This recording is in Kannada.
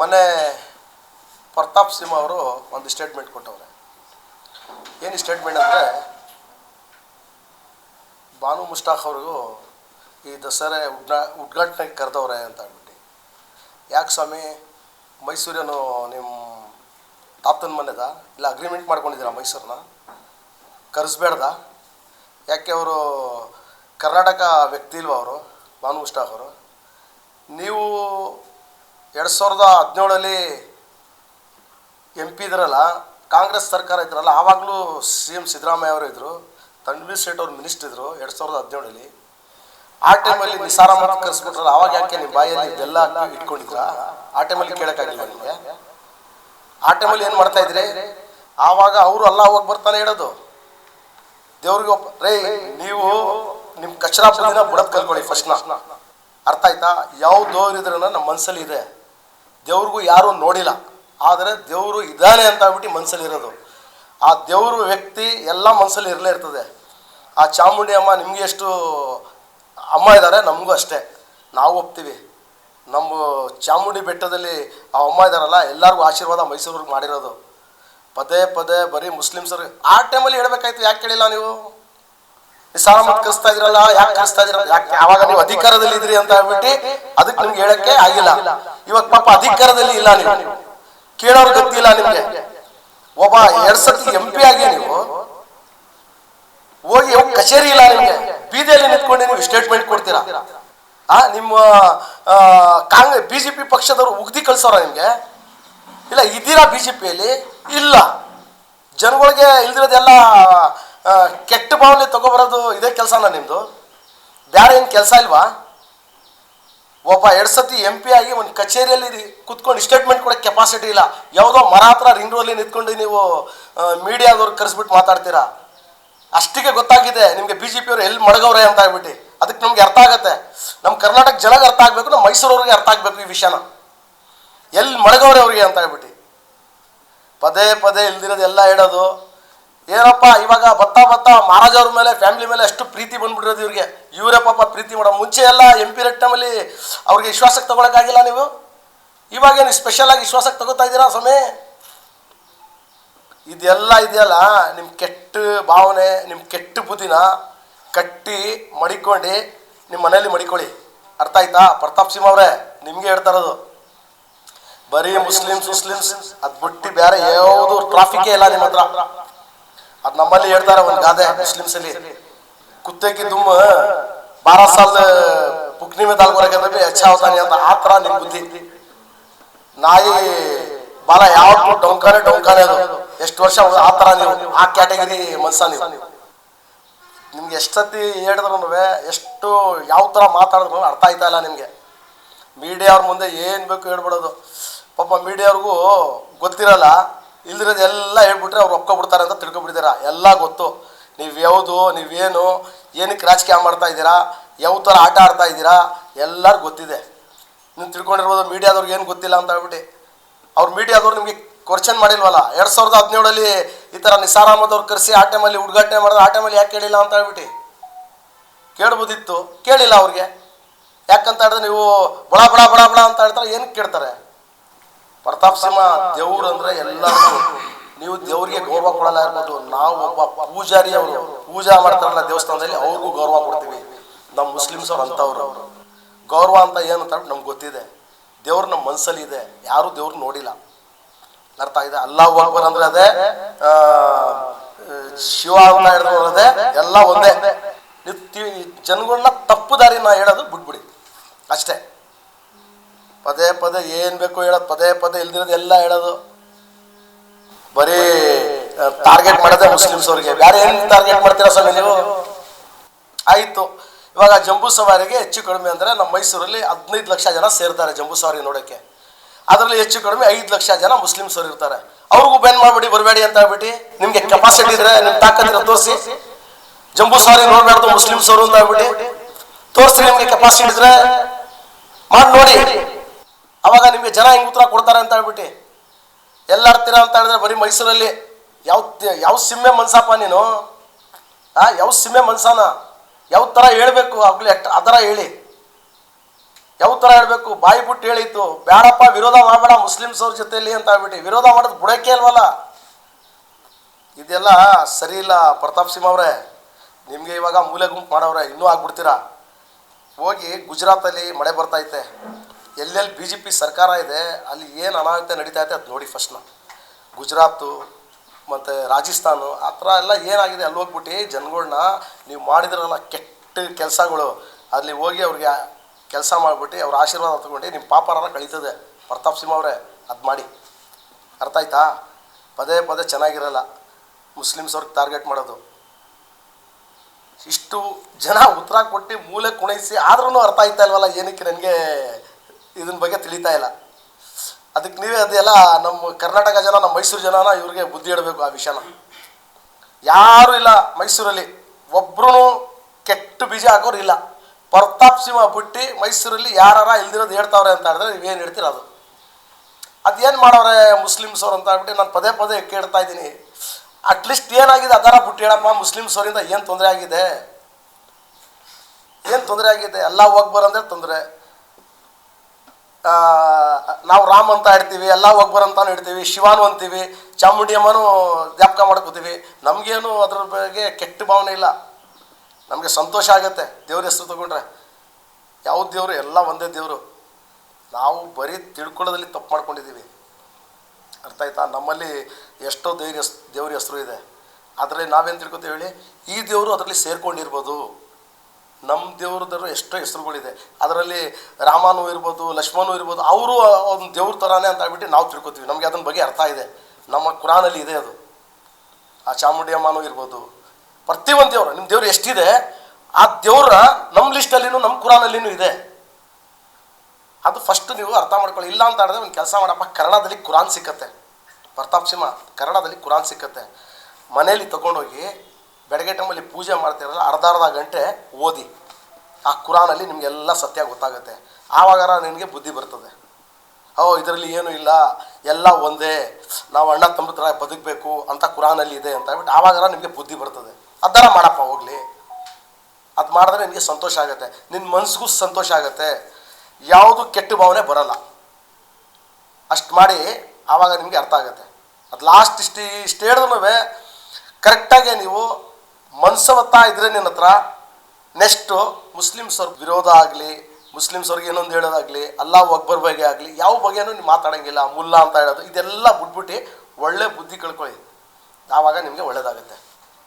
ಮೊನ್ನೆ ಪ್ರತಾಪ್ ಸಿಂಹ ಅವರು ಒಂದು ಸ್ಟೇಟ್ಮೆಂಟ್ ಕೊಟ್ಟವ್ರೆ. ಏನು ಸ್ಟೇಟ್ಮೆಂಟ್ ಅಂದರೆ ಬಾನು ಮುಷ್ತಾಕ್ ಅವ್ರಿಗೂ ಈ ದಸರೆ ಉದ್ಘಾ ಉದ್ಘಾಟನೆಗೆ ಕರೆದವ್ರೆ ಅಂತ ಅಂದ್ಬಿಟ್ಟು. ಯಾಕೆ ಸ್ವಾಮಿ ಮೈಸೂರೇನು ನಿಮ್ಮ ತಾತನ ಮನೆದ? ಇಲ್ಲ ಅಗ್ರಿಮೆಂಟ್ ಮಾಡ್ಕೊಂಡಿದ್ದೀರಾ ಮೈಸೂರನ್ನ? ಕರೆಸ್ಬೇಡ್ದ? ಯಾಕೆ ಅವರು ಕರ್ನಾಟಕ ವ್ಯಕ್ತಿ ಇಲ್ವ ಅವರು ಬಾನು ಮುಷ್ಟಾಕ್ ಅವರು? ನೀವು ಎರಡು ಸಾವಿರದ ಹದಿನೇಳಲ್ಲಿ ಎಂ ಪಿ ಇದ್ರಲ್ಲ, ಕಾಂಗ್ರೆಸ್ ಸರ್ಕಾರ ಇದ್ರಲ್ಲ, ಆವಾಗಲೂ ಸಿ ಎಂ ಸಿದ್ದರಾಮಯ್ಯ ಅವರು ಇದ್ದರು ತನ್ವೀರ್ ಸೇಟ್ ಅವ್ರು ಮಿನಿಸ್ಟರ್ ಇದ್ದರು ಎರಡು ಸಾವಿರದ ಹದಿನೇಳಲ್ಲಿ. ಆ ಟೈಮಲ್ಲಿ ನಿಸಾರ ಮತ್ತು ಕರೆಸ್ಬಿಟ್ರಲ್ಲ, ಆವಾಗ ಯಾಕೆ ನಿಮ್ಮ ಬಾಯಲ್ಲಿ ಇದೆಲ್ಲ ಇಟ್ಕೊಂಡಿದ್ರ? ಆ ಟೈಮಲ್ಲಿ ಕೇಳೋಕ್ಕಾಗಿಲ್ಲ ನಿಮಗೆ? ಆ ಟೈಮಲ್ಲಿ ಏನು ಮಾಡ್ತಾ ಇದ್ರಿ? ಆವಾಗ ಅವರು ಅಲ್ಲ ಹೋಗಿ ಬರ್ತಾನೆ ಹೇಳೋದು. ದೇವ್ರಿಗೆ ಒಪ್ಪ ರೇ, ನೀವು ನಿಮ್ಮ ಕಚರಾ ಪುದಿನ ಬುಡದ್ ಕಲ್ಕೊಳ್ಳಿ ಫಸ್ಟ್ನ ಅರ್ಥ ಆಯ್ತಾ? ಯಾವ ದೇವ್ರು ಇದ್ರೂ ನಮ್ಮ ಮನಸ್ಸಲ್ಲಿ ಇದೆ. ದೇವ್ರಿಗೂ ಯಾರೂ ನೋಡಿಲ್ಲ. ಆದರೆ ದೇವರು ಇದ್ದಾನೆ ಅಂತ ಅಂದ್ಬಿಟ್ಟು ಮನಸ್ಸಲ್ಲಿ ಇರೋದು ಆ ದೇವರು ವ್ಯಕ್ತಿ ಎಲ್ಲ ಮನಸ್ಸಲ್ಲಿ ಇರಲೇ ಇರ್ತದೆ. ಆ ಚಾಮುಂಡಿ ಅಮ್ಮ ನಿಮಗೆ ಎಷ್ಟು ಅಮ್ಮ ಇದ್ದಾರೆ ನಮಗೂ ಅಷ್ಟೇ. ನಾವು ಒಪ್ತೀವಿ. ನಮ್ಮ ಚಾಮುಂಡಿ ಬೆಟ್ಟದಲ್ಲಿ ಆ ಅಮ್ಮ ಇದ್ದಾರಲ್ಲ, ಎಲ್ಲರಿಗೂ ಆಶೀರ್ವಾದ ಮೈಸೂರಿಗೆ ಮಾಡಿರೋದು. ಪದೇ ಪದೇ ಬರೀ ಮುಸ್ಲಿಮ್ಸರು ಆ ಟೈಮಲ್ಲಿ ಹೇಳಬೇಕಾಯ್ತು, ಯಾಕೆ ಕೇಳಿಲ್ಲ ನೀವು? ನಿಸಾರ ಮತ್ತೆ ಕಲಿಸ್ತಾ ಇದ್ರಲ್ಲ ಯಾಕೆ ಕಸ್ತಾ ಇದ್ರ ಯಾಕೆ ಯಾವಾಗ ನೀವು ಅಧಿಕಾರದಲ್ಲಿ ಇದ್ರಿ ಅಂತ ಹೇಳ್ಬಿಟ್ಟು ಅದಕ್ಕೆ ನಿಮ್ಗೆ ಹೇಳಕ್ಕೆ ಆಗಿಲ್ಲ. ಇವಾಗ ಪಾಪ ಅಧಿಕಾರದಲ್ಲಿ ಇಲ್ಲ ನೀವು. ಕೇಳೋರು ಗೊತ್ತಿಲ್ಲ ನಿಮ್ಗೆ. ಒಬ್ಬ ಎರಡ್ ಸತಿ ಎಂ ಪಿ ಆಗಿ ನೀವು, ಹೋಗಿ ಕಚೇರಿ ಇಲ್ಲ ನಿಮ್ಗೆ. ಬೀದಿಯಲ್ಲಿ ನಿಂತ್ಕೊಂಡು ನೀವು ಸ್ಟೇಟ್ಮೆಂಟ್ ಕೊಡ್ತೀರಾ? ಆ, ನಿಮ್ಮ ಕಾಂಗ್ರೆಸ್ ಬಿ ಜೆ ಪಿ ಪಕ್ಷದವರು ಉಗ್ದಿ ಕಳ್ಸೋರ ನಿಮ್ಗೆ? ಇಲ್ಲ, ಇದ್ದೀರಾ ಬಿ ಜೆ ಪಿಯಲ್ಲಿ ಇಲ್ಲ. ಜನಗಳಿಗೆ ಇಲ್ದಿರೋದೆಲ್ಲ ಕೆಟ್ಟ ಭಾವನೆ ತಗೋಬರೋದು ಇದೇ ಕೆಲಸನ ನಿಮ್ಮದು ಬೇರೆ ಏನು ಕೆಲಸ ಇಲ್ವಾ? ಒಬ್ಬ ಎರಡು ಸತಿ ಎಂ ಪಿ ಆಗಿ ಒಂದು ಕಚೇರಿಯಲ್ಲಿ ಕುತ್ಕೊಂಡು ಸ್ಟೇಟ್ಮೆಂಟ್ ಕೊಡೋ ಕೆಪಾಸಿಟಿ ಇಲ್ಲ. ಯಾವುದೋ ಮರ ಹತ್ರ ರಿಂಗ್ ರೋಲಿ ನಿಂತ್ಕೊಂಡು ನೀವು ಮೀಡಿಯಾದವ್ರಿಗೆ ಕರೆಸ್ಬಿಟ್ಟು ಮಾತಾಡ್ತೀರಾ? ಅಷ್ಟಿಗೆ ಗೊತ್ತಾಗಿದೆ, ನಿಮಗೆ ಬಿ ಜೆ ಪಿಯವರು ಎಲ್ಲಿ ಮಡಗವ್ರೆ ಅಂತ ಹೇಳ್ಬಿಟ್ಟು ಅದಕ್ಕೆ ನಮ್ಗೆ ಅರ್ಥ ಆಗುತ್ತೆ. ನಮ್ಮ ಕರ್ನಾಟಕ ಜನಗೆ ಅರ್ಥ ಆಗಬೇಕು ನಮ್ಮ ಮೈಸೂರವ್ರಿಗೆ ಅರ್ಥ ಆಗಬೇಕು ಈ ವಿಷಯನ. ಎಲ್ಲಿ ಮಡಗವ್ರೆ ಅವ್ರಿಗೆ ಅಂತ ಹೇಳ್ಬಿಟ್ಟು ಪದೇ ಪದೇ ಇಲ್ದಿರೋದು ಎಲ್ಲ ಹೇಳೋದು. ಏನಪ್ಪ, ಇವಾಗ ಬತ್ತಾ ಬತ್ತಾ ಮಹಾರಾಜ್ ಮೇಲೆ ಫ್ಯಾಮಿಲಿ ಮೇಲೆ ಎಷ್ಟು ಪ್ರೀತಿ ಬಂದ್ಬಿಟ್ಟಿರೋದು ಇವ್ರಿಗೆ. ಇವರೇ ಪಾಪ ಪ್ರೀತಿ ಮಾಡೋ ಮುಂಚೆ ಎಲ್ಲ ಎಂ ಪಿ ಟೈಮಲ್ಲಿ ಅವ್ರಿಗೆ ವಿಶ್ವಾಸಕ್ಕೆ ತಗೊಳಕ್ಕಾಗಿಲ್ಲ ನೀವು? ಇವಾಗೇನು ಸ್ಪೆಷಲ್ ಆಗಿ ವಿಶ್ವಾಸಕ್ಕೆ ತಗೋತಾ ಇದ್ದೀರಾ ಸ್ವಾಮಿ? ಇದೆಲ್ಲ ಇದೆಯಲ್ಲ ನಿಮ್ಮ ಕೆಟ್ಟ ಭಾವನೆ ನಿಮ್ಮ ಕೆಟ್ಟ ಬುದ್ಧಿನ ಕಟ್ಟಿ ಮಡಿಕೊಂಡು ನಿಮ್ಮ ಮನೇಲಿ ಮಡಿಕೊಳ್ಳಿ. ಅರ್ಥ ಆಯ್ತಾ? ಪ್ರತಾಪ್ ಸಿಂಹ ಅವರೇ, ನಿಮಗೆ ಹೇಳ್ತಾ ಇರೋದು. ಬರೀ ಮುಸ್ಲಿಮ್ಸ್ ಮುಸ್ಲಿಮ್ಸ್ ಅದು ಬಿಟ್ಟು ಬೇರೆ ಯಾವುದು ಟ್ರಾಫಿಕೇ ಇಲ್ಲ ನಿಮ್ಮ ಹತ್ರ ಅದ್ ನಮ್ಮಲ್ಲಿ ಹೇಳ್ತಾರೆ ಒಂದು ಗಾದೆ ಮುಸ್ಲಿಮ್ಸ್ ಅಲ್ಲಿ ಕುತ್ತೆ ದುಮ್ಮ ದುಮ್ ಬಾರ ಸಾಲ ಪುಕ್ನಿ ಮೇ ದಾಲ್ ಬರಕ್ಕೆ ಅಂತ ಆ ಥರ ಬುದ್ಧಿ. ನಾಯಿ ಬಾಲ ಯಾವ ಡೊಂಕಾನೆ ಡೊಂಕಾನೆ ಅದು. ಎಷ್ಟು ವರ್ಷ ಆ ಥರ ನೀವು, ಆ ಕ್ಯಾಟಗರಿ ಮನ್ಸ ನೀವು. ನಿಮ್ಗೆ ಎಷ್ಟೊತ್ತಿ ಹೇಳಿದ್ರು ಎಷ್ಟು ಯಾವ ಥರ ಮಾತಾಡಿದ್ರು ಅರ್ಥ ಆಯ್ತಾ ಇಲ್ಲ ನಿಮಗೆ. ಮೀಡಿಯಾ ಅವ್ರ ಮುಂದೆ ಏನು ಬೇಕು ಹೇಳ್ಬಿಡೋದು. ಪಾಪ ಮೀಡಿಯಾವ್ರಿಗೂ ಗೊತ್ತಿರಲ್ಲ. ಇಲ್ದಿರೋದು ಎಲ್ಲ ಹೇಳ್ಬಿಟ್ರೆ ಅವ್ರು ಒಪ್ಕೊಬಿಡ್ತಾರೆ ಅಂತ ತಿಳ್ಕೊಬಿಟ್ಟಿದ್ದೀರಾ ಎಲ್ಲ ಗೊತ್ತು. ನೀವು ಯಾವುದು ನೀವೇನು ಏನಕ್ಕೆ ರಾಜಕೀಯ ಮಾಡ್ತಾ ಇದ್ದೀರಾ, ಯಾವ ಥರ ಆಟ ಆಡ್ತಾ ಇದ್ದೀರಾ ಎಲ್ಲರಿಗೂ ಗೊತ್ತಿದೆ. ನೀವು ತಿಳ್ಕೊಂಡಿರ್ಬೋದು ಮೀಡಿಯಾದವ್ರಿಗೆ ಏನು ಗೊತ್ತಿಲ್ಲ ಅಂತ ಹೇಳ್ಬಿಟ್ಟು. ಅವ್ರು ಮೀಡಿಯಾದವ್ರು ನಿಮಗೆ ಕ್ವಶನ್ ಮಾಡಿಲ್ವಲ್ಲ? ಎರಡು ಸಾವಿರದ ಹದಿನೇಳಲ್ಲಿ ಈ ಥರ ನಿಸಾರ್ ಅಹಮದ್ ಅವ್ರು ಕರೆಸಿ ಆ ಟೈಮಲ್ಲಿ ಉದ್ಘಾಟನೆ ಮಾಡಿದ್ರೆ ಆ ಟೈಮಲ್ಲಿ ಯಾಕೆ ಕೇಳಿಲ್ಲ ಅಂತ ಹೇಳ್ಬಿಟ್ಟು. ಕೇಳ್ಬೋದಿತ್ತು. ಕೇಳಿಲ್ಲ ಅವ್ರಿಗೆ. ಯಾಕಂತ ಹೇಳಿದ್ರೆ ನೀವು ಬಡ ಬಡ ಬಡ ಬಡ ಅಂತ ಹೇಳ್ತಾರೆ. ಏನಕ್ಕೆ ಕೇಳ್ತಾರೆ? ಪ್ರತಾಪ್ ಸಿಂಹ ದೇವ್ರು ಅಂದ್ರೆ ಎಲ್ಲರಿಗೂ. ನೀವು ದೇವ್ರಿಗೆ ಗೌರವ ಕೊಡಲ್ಲ ಇರ್ಬೋದು ನಾವು ಒಬ್ಬ ಪೂಜಾರಿ ಅವರು. ಪೂಜಾ ಮಾಡ್ತಾರಲ್ಲ ದೇವಸ್ಥಾನದಲ್ಲಿ ಅವ್ರಿಗೂ ಗೌರವ ಕೊಡ್ತೀವಿ. ನಮ್ಮ ಮುಸ್ಲಿಮ್ಸ್ ಅವ್ರು ಅಂತವ್ರು. ಗೌರವ ಅಂತ ಏನು ಅಂತ ನಮ್ಗೆ ಗೊತ್ತಿದೆ. ದೇವ್ರ ನಮ್ಮ ಮನಸ್ಸಲ್ಲಿ ಇದೆ. ಯಾರೂ ದೇವ್ರು ನೋಡಿಲ್ಲ. ಅರ್ಥ ಆಗಿದೆ? ಅಲ್ಲಾಹು ಅಕ್ಬರ್ ಅಂದ್ರೆ ಅದೇ ಶಿವ ಅಂತ ಹೇಳಿದ್ರು ಎಲ್ಲ ಒಂದೇ. ಜನಗಳನ್ನ ತಪ್ಪು ದಾರಿನ ಹೇಳೋದು ಬಿಟ್ಬಿಡಿ. ಅಷ್ಟೇ. ಪದೇ ಪದೇ ಏನು ಬೇಕು ಹೇಳೋದು, ಪದೇ ಪದೇ ಇಲ್ದಿರೋದು ಎಲ್ಲ ಹೇಳೋದು. ಬರೀ ಟಾರ್ಗೆಟ್ ಮಾಡೋದೇ ಮುಸ್ಲಿಮ್ಸ್ ಅವ್ರಿಗೆ. ಬೇರೆ ಏನು ಟಾರ್ಗೆಟ್ ಮಾಡ್ತೀರಾ ಸ್ವಾಮಿ ನೀವು? ಆಯಿತು. ಇವಾಗ ಜಂಬೂ ಸವಾರಿಗೆ ಹೆಚ್ಚು ಕಡಿಮೆ ಅಂದರೆ ನಮ್ಮ ಮೈಸೂರಲ್ಲಿ ಹದಿನೈದು ಲಕ್ಷ ಜನ ಸೇರ್ತಾರೆ ಜಂಬೂ ಸವಾರಿ ನೋಡೋಕ್ಕೆ ಅದರಲ್ಲಿ ಹೆಚ್ಚು ಕಡಿಮೆ ಐದು ಲಕ್ಷ ಜನ ಮುಸ್ಲಿಮ್ಸ್ ಅವ್ರು ಇರ್ತಾರೆ. ಅವ್ರಿಗೂ ಬ್ಯಾನ್ ಮಾಡಬೇಡಿ, ಬರಬೇಡಿ ಅಂತ ಹೇಳ್ಬಿಟ್ಟು ನಿಮಗೆ ಕೆಪಾಸಿಟಿ ಇದ್ರೆ ನಿಮ್ಮ ತಾಕತ್ತಿರ ತೋರಿಸಿ. ಜಂಬೂ ಸವಾರಿ ನೋಡಬಾರ್ದು ಮುಸ್ಲಿಮ್ಸ್ ಅವರು ಅಂತ ಹೇಳ್ಬಿಟ್ಟು. ತೋರಿಸಿ ನಿಮಗೆ ಕೆಪಾಸಿಟಿ ಇದ್ರೆ. ಮಾಡಿ ನೋಡಿ. ಅವಾಗ ನಿಮಗೆ ಜನ ಹೆಂಗೆ ಉತ್ತರ ಕೊಡ್ತಾರೆ ಅಂತ ಹೇಳ್ಬಿಟ್ಟು ಎಲ್ಲಾಡ್ತೀರಾ ಅಂತ ಹೇಳಿದ್ರೆ ಬರೀ ಮೈಸೂರಲ್ಲಿ ಯಾವ ಯಾವ ಸಿಮ್ಮೆ ಮನ್ಸಪ್ಪ ನೀನು? ಆ, ಯಾವ ಸಿಮ್ಮೆ ಮನ್ಸಾನ? ಯಾವ ಥರ ಹೇಳಬೇಕು ಆಗಲಿ ಅಟ್ ಅದರ ಹೇಳಿ. ಯಾವ ಥರ ಹೇಳಬೇಕು? ಬಾಯಿ ಬಿಟ್ಟು ಹೇಳಿತ್ತು. ಬೇಡಪ್ಪ ವಿರೋಧ ಮಾಡಬೇಡ ಮುಸ್ಲಿಮ್ಸ್ ಅವ್ರ ಜೊತೆಯಲ್ಲಿ ಅಂತ ಹೇಳ್ಬಿಟ್ಟು. ವಿರೋಧ ಮಾಡೋದು ಬುಡಕ್ಕೆ ಅಲ್ವಲ್ಲ? ಇದೆಲ್ಲ ಸರಿ ಇಲ್ಲ ಪ್ರತಾಪ್ ಸಿಂಹ ಅವರೇ. ನಿಮಗೆ ಇವಾಗ ಮೂಲೆ ಗುಂಪು ಮಾಡೋವ್ರೆ. ಇನ್ನೂ ಆಗ್ಬಿಡ್ತೀರಾ? ಹೋಗಿ ಗುಜರಾತಲ್ಲಿ ಮಳೆ ಬರ್ತೈತೆ ಎಲ್ಲೆಲ್ಲಿ ಬಿ ಜೆ ಪಿ ಸರ್ಕಾರ ಇದೆ, ಅಲ್ಲಿ ಏನು ಅನಾಹುತ ನಡೀತಾ ಇದೆ ಅದು ನೋಡಿ ಫಸ್ಟ್ನ ಗುಜರಾತು, ಮತ್ತು ರಾಜಸ್ಥಾನ, ಆ ಥರ ಎಲ್ಲ ಏನಾಗಿದೆ ಅಲ್ಲಿ ಹೋಗ್ಬಿಟ್ಟು ಜನಗಳನ್ನ ನೀವು ಮಾಡಿದ್ರಲ್ಲ ಕೆಟ್ಟ ಕೆಲಸಗಳು, ಅಲ್ಲಿ ಹೋಗಿ ಅವ್ರಿಗೆ ಕೆಲಸ ಮಾಡಿಬಿಟ್ಟು ಅವ್ರ ಆಶೀರ್ವಾದ ತಗೊಂಡು ನಿಮ್ಮ ಪಾಪರಾರ ಕಳೀತದೆ, ಪ್ರತಾಪ್ ಸಿಂಹ ಅವರೇ, ಅದು ಮಾಡಿ. ಅರ್ಥ ಆಯ್ತಾ? ಪದೇ ಪದೇ ಚೆನ್ನಾಗಿರಲ್ಲ, ಮುಸ್ಲಿಮ್ಸ್ ಅವ್ರಿಗೆ ಟಾರ್ಗೆಟ್ ಮಾಡೋದು. ಇಷ್ಟು ಜನ ಉತ್ತರ ಕೊಟ್ಟು ಮೂಲೆ ಕುಣಿಸಿ ಆದ್ರೂ ಅರ್ಥ ಆಯ್ತಾ ಇಲ್ವಲ್ಲ, ಏನಕ್ಕೆ ನನಗೆ ಇದನ್ನ ಬಗ್ಗೆ ತಿಳಿತಾ ಇಲ್ಲ. ಅದಕ್ಕೆ ನೀವೇ ಅದೆಲ್ಲ ನಮ್ಮ ಕರ್ನಾಟಕ ಜನ ನಮ್ಮ ಮೈಸೂರು ಜನನ ಇವ್ರಿಗೆ ಬುದ್ಧಿ ಹೇಳಬೇಕು ಆ ವಿಷಯನ. ಯಾರೂ ಇಲ್ಲ ಮೈಸೂರಲ್ಲಿ. ಒಬ್ರು ಕೆಟ್ಟು ಬೀಜ ಹಾಕೋರು ಇಲ್ಲ. ಪ್ರತಾಪ್ ಸಿಂಹ ಬುಟ್ಟಿ ಮೈಸೂರಲ್ಲಿ ಯಾರಾರ ಇಲ್ದಿರೋದು ಹೇಳ್ತಾವ್ರೆ ಅಂತ ಹೇಳಿದ್ರೆ ನೀವೇನು ಹೇಳ್ತೀರ ಅದು? ಅದೇನು ಮಾಡೋರೆ ಮುಸ್ಲಿಮ್ಸ್ ಅವ್ರು ಅಂತ ಹೇಳ್ಬಿಟ್ಟು ನಾನು ಪದೇ ಪದೇ ಕೇಳ್ತಾ ಇದ್ದೀನಿ. ಅಟ್ಲೀಸ್ಟ್ ಏನಾಗಿದೆ ಅದರ ಬುಟ್ಟಿ ಹೇಳಪ್ಪ, ಮುಸ್ಲಿಮ್ಸ್ ಅವರಿಂದ ಏನು ತೊಂದರೆ ಆಗಿದೆ? ಏನು ತೊಂದರೆ ಆಗಿದೆ? ಎಲ್ಲ ಹೋಗ್ಬಾರಂದ್ರೆ ತೊಂದರೆ. ನಾವು ರಾಮ್ ಅಂತ ಇಡ್ತೀವಿ, ಎಲ್ಲ ಒಬ್ಬರು ಅಂತಾನು ಇಡ್ತೀವಿ, ಶಿವಾನು ಅಂತೀವಿ, ಚಾಮುಂಡಿ ಅಮ್ಮನೂ ಜ್ಞಾಪಕ ಮಾಡ್ಕೋತೀವಿ. ನಮಗೇನು ಅದ್ರ ಬಗ್ಗೆ ಕೆಟ್ಟ ಭಾವನೆ ಇಲ್ಲ. ನಮಗೆ ಸಂತೋಷ ಆಗುತ್ತೆ ದೇವ್ರ ಹೆಸರು ತಗೊಂಡ್ರೆ. ಯಾವ ದೇವರು? ಎಲ್ಲ ಒಂದೇ ದೇವರು. ನಾವು ಬರೀ ತಿಳ್ಕೊಳ್ಳೋದಲ್ಲಿ ತಪ್ಪು ಮಾಡ್ಕೊಂಡಿದ್ದೀವಿ. ಅರ್ಥ ಆಯ್ತಾ? ನಮ್ಮಲ್ಲಿ ಎಷ್ಟೋ ದೇವ್ರ ಹೆಸ್, ದೇವ್ರ ಹೆಸರು ಇದೆ. ಆದರೆ ನಾವೇನು ತಿಳ್ಕೊತೀವಿ ಹೇಳಿ? ಈ ದೇವರು ಅದರಲ್ಲಿ ಸೇರ್ಕೊಂಡಿರ್ಬೋದು. ನಮ್ಮ ದೇವ್ರದ್ದು ಎಷ್ಟೋ ಹೆಸರುಗಳಿದೆ. ಅದರಲ್ಲಿ ರಾಮನೂ ಇರ್ಬೋದು, ಲಕ್ಷ್ಮಣೂ ಇರ್ಬೋದು, ಅವರು ಒಂದು ದೇವ್ರ ಥರನೇ ಅಂತ ಹೇಳ್ಬಿಟ್ಟು ನಾವು ತಿಳ್ಕೊತೀವಿ. ನಮಗೆ ಅದನ್ನ ಬಗ್ಗೆ ಅರ್ಥ ಇದೆ. ನಮ್ಮ ಕುರಾನಲ್ಲಿ ಇದೆ ಅದು. ಆ ಚಾಮುಂಡಿ ಅಮ್ಮನೂ ಇರ್ಬೋದು. ಪ್ರತಿಯೊಂದು ದೇವರು ನಿಮ್ಮ ದೇವ್ರು ಎಷ್ಟಿದೆ, ಆ ದೇವ್ರ ನಮ್ಮ ಲಿಸ್ಟಲ್ಲಿನೂ ನಮ್ಮ ಕುರಾನಲ್ಲಿನೂ ಇದೆ. ಅದು ಫಸ್ಟ್ ನೀವು ಅರ್ಥ ಮಾಡ್ಕೊಳ್ಳಿ. ಇಲ್ಲ ಅಂತ ಹೇಳಿದ್ರೆ ಒಂದು ಕೆಲಸ ಮಾಡಪ್ಪ. ಕನ್ನಡದಲ್ಲಿ ಕುರಾನ್ ಸಿಕ್ಕತ್ತೆ. ಪ್ರತಾಪ್ ಸಿಂಹ ಕನ್ನಡದಲ್ಲಿ ಕುರಾನ್ ಸಿಕ್ಕತ್ತೆ. ಮನೆಯಲ್ಲಿ ತಗೊಂಡೋಗಿ ಬೆಳಗ್ಗೆ ಟೈಮಲ್ಲಿ ಪೂಜೆ ಮಾಡ್ತಿರಲ್ಲ ಅರ್ಧ ಅರ್ಧ ಗಂಟೆ ಓದಿ. ಆ ಕುರಾನಲ್ಲಿ ನಿಮಗೆಲ್ಲ ಸತ್ಯ ಗೊತ್ತಾಗುತ್ತೆ. ಆವಾಗಾರ ನಿನಗೆ ಬುದ್ಧಿ ಬರ್ತದೆ. ಓ, ಇದರಲ್ಲಿ ಏನೂ ಇಲ್ಲ. ಎಲ್ಲ ಒಂದೇ. ನಾವು ಅಣ್ಣ ತಮ್ಮ ಥರ ಬದುಕಬೇಕು ಅಂತ ಕುರಾನಲ್ಲಿ ಇದೆ ಅಂತ ಹೇಳ್ಬಿಟ್ಟು ಆವಾಗಾರ ನಿಮಗೆ ಬುದ್ಧಿ ಬರ್ತದೆ. ಅದರ ಮಾಡಪ್ಪ, ಹೋಗಲಿ. ಅದು ಮಾಡಿದ್ರೆ ನಿನಗೆ ಸಂತೋಷ ಆಗುತ್ತೆ. ನಿನ್ನ ಮನಸ್ಸಿಗೂ ಸಂತೋಷ ಆಗುತ್ತೆ. ಯಾವುದು ಕೆಟ್ಟ ಭಾವನೆ ಬರಲ್ಲ. ಅಷ್ಟು ಮಾಡಿ ಆವಾಗ ನಿಮಗೆ ಅರ್ಥ ಆಗುತ್ತೆ. ಅದು ಲಾಸ್ಟ್ ಇಷ್ಟು ಇಷ್ಟು ಹೇಳಿದ್ರೂ ಕರೆಕ್ಟಾಗಿ ನೀವು ಮನ್ಸವತ್ತಾ ಇದ್ರೆ ನಿನ್ನ ಹತ್ರ ನೆಕ್ಸ್ಟು ಮುಸ್ಲಿಮ್ಸ್ ಅವ್ರ ವಿರೋಧ ಆಗಲಿ ಮುಸ್ಲಿಮ್ಸ್ ಅವ್ರಿಗೆ ಏನೊಂದು ಹೇಳೋದಾಗಲಿ ಅಲ್ಲಾ ಅಕ್ಬರ್ ಬಗ್ಗೆ ಆಗಲಿ, ಯಾವ ಬಗ್ಗೆನೂ ನೀವು ಮಾತಾಡೋಂಗಿಲ್ಲ, ಮುಲ್ಲಾ ಅಂತ ಹೇಳೋದು, ಇದೆಲ್ಲ ಬಿಟ್ಬಿಟ್ಟು ಒಳ್ಳೆ ಬುದ್ಧಿ ಕಳ್ಕೊಳ್ಳಿ. ಆವಾಗ ನಿಮಗೆ ಒಳ್ಳೇದಾಗುತ್ತೆ.